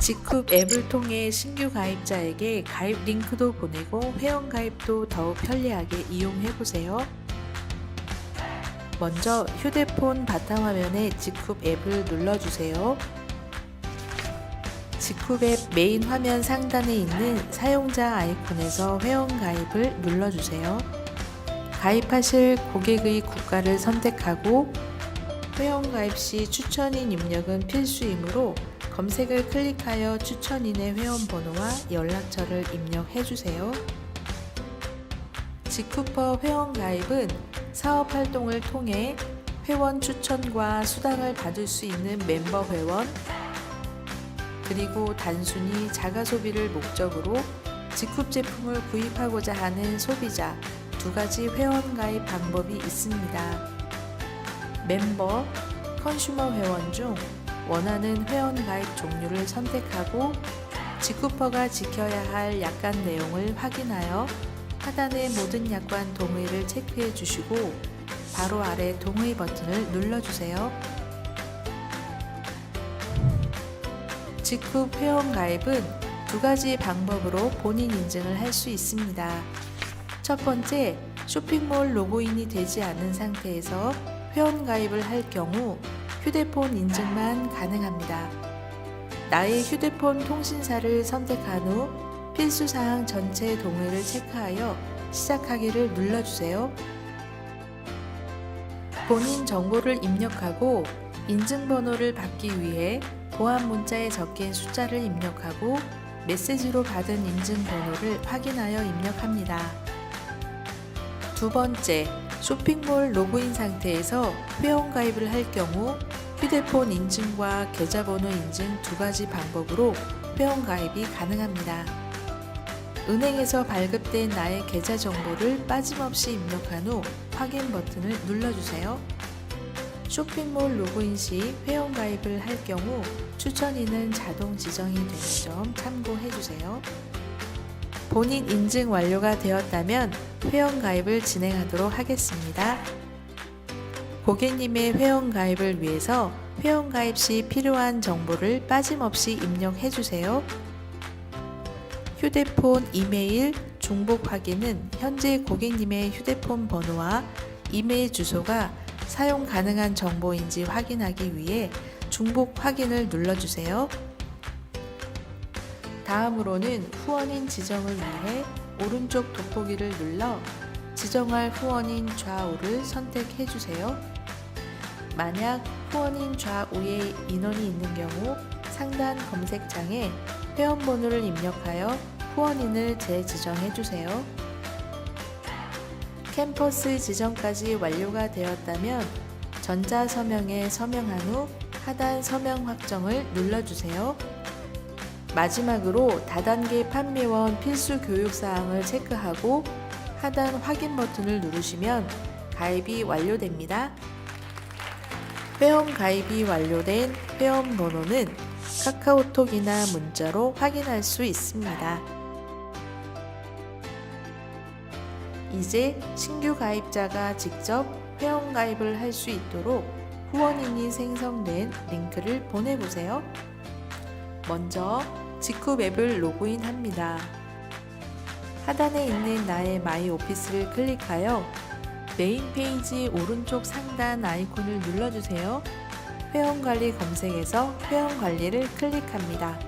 직쿱 앱을 통해 신규 가입자에게 가입 링크도 보내고 회원 가입도 더욱 편리하게 이용해 보세요. 먼저 휴대폰 바탕화면에 직쿱 앱을 눌러주세요. 직쿱 앱 메인 화면 상단에 있는 사용자 아이콘에서 회원 가입을 눌러주세요. 가입하실 고객의 국가를 선택하고 회원 가입 시 추천인 입력은 필수이므로 검색을 클릭하여 추천인의 회원 번호와 연락처를 입력해 주세요. 직쿠퍼 회원 가입은 사업 활동을 통해 회원 추천과 수당을 받을 수 있는 멤버 회원, 그리고 단순히 자가 소비를 목적으로 직kup 제품을 구입하고자 하는 소비자 두 가지 회원 가입 방법이 있습니다. 멤버, 컨슈머 회원 중 원하는 회원 가입 종류를 선택하고 직쿠퍼가 지켜야 할 약관 내용을 확인하여 하단의 모든 약관 동의를 체크해 주시고 바로 아래 동의 버튼을 눌러주세요. 직후 회원 가입은 두 가지 방법으로 본인 인증을 할 수 있습니다. 첫 번째, 쇼핑몰 로그인이 되지 않은 상태에서 회원 가입을 할 경우 휴대폰 인증만 가능합니다. 나의 휴대폰 통신사를 선택한 후 필수사항 전체 동의를 체크하여 시작하기를 눌러주세요. 본인 정보를 입력하고 인증번호를 받기 위해 보안 문자에 적힌 숫자를 입력하고 메시지로 받은 인증번호를 확인하여 입력합니다. 두 번째, 쇼핑몰 로그인 상태에서 회원가입을 할 경우 휴대폰 인증과 계좌번호 인증 두 가지 방법으로 회원가입이 가능합니다. 은행에서 발급된 나의 계좌 정보를 빠짐없이 입력한 후 확인 버튼을 눌러주세요. 쇼핑몰 로그인 시 회원 가입을 할 경우 추천인은 자동 지정이 되는 점 참고해 주세요. 본인 인증 완료가 되었다면 회원 가입을 진행하도록 하겠습니다. 고객님의 회원 가입을 위해서 회원 가입 시 필요한 정보를 빠짐없이 입력해 주세요. 휴대폰, 이메일, 중복 확인은 현재 고객님의 휴대폰 번호와 이메일 주소가 사용 가능한 정보인지 확인하기 위해 중복 확인을 눌러주세요. 다음으로는 후원인 지정을 위해 오른쪽 돋보기를 눌러 지정할 후원인 좌우를 선택해 주세요. 만약 후원인 좌우에 인원이 있는 경우 상단 검색창에 회원번호를 입력하여 후원인을 재지정해 주세요. 캠퍼스 지정까지 완료가 되었다면 전자서명에 서명한 후 하단 서명 확정을 눌러주세요. 마지막으로 다단계 판매원 필수 교육 사항을 체크하고 하단 확인 버튼을 누르시면 가입이 완료됩니다. 회원 가입이 완료된 회원 번호는 카카오톡이나 문자로 확인할 수 있습니다. 이제 신규 가입자가 직접 회원 가입을 할 수 있도록 후원인이 생성된 링크를 보내보세요. 먼저 직후 앱을 로그인합니다. 하단에 있는 나의 마이 오피스를 클릭하여 메인 페이지 오른쪽 상단 아이콘을 눌러주세요. 회원 관리 검색에서 회원 관리를 클릭합니다.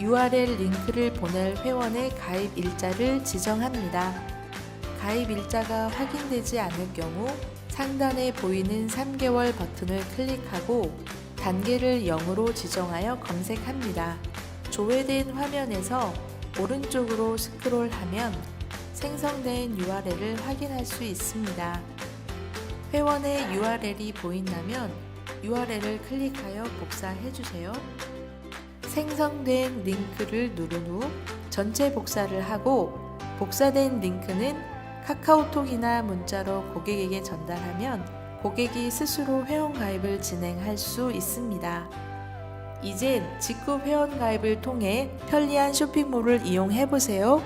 URL 링크를 보낼 회원의 가입 일자를 지정합니다. 가입 일자가 확인되지 않을 경우 상단에 보이는 3개월 버튼을 클릭하고 단계를 0으로 지정하여 검색합니다. 조회된 화면에서 오른쪽으로 스크롤하면 생성된 URL을 확인할 수 있습니다. 회원의 URL이 보인다면 URL을 클릭하여 복사해 주세요. 생성된 링크를 누른 후 전체 복사를 하고 복사된 링크는 카카오톡이나 문자로 고객에게 전달하면 고객이 스스로 회원 가입을 진행할 수 있습니다. 이젠 직구 회원 가입을 통해 편리한 쇼핑몰을 이용해 보세요.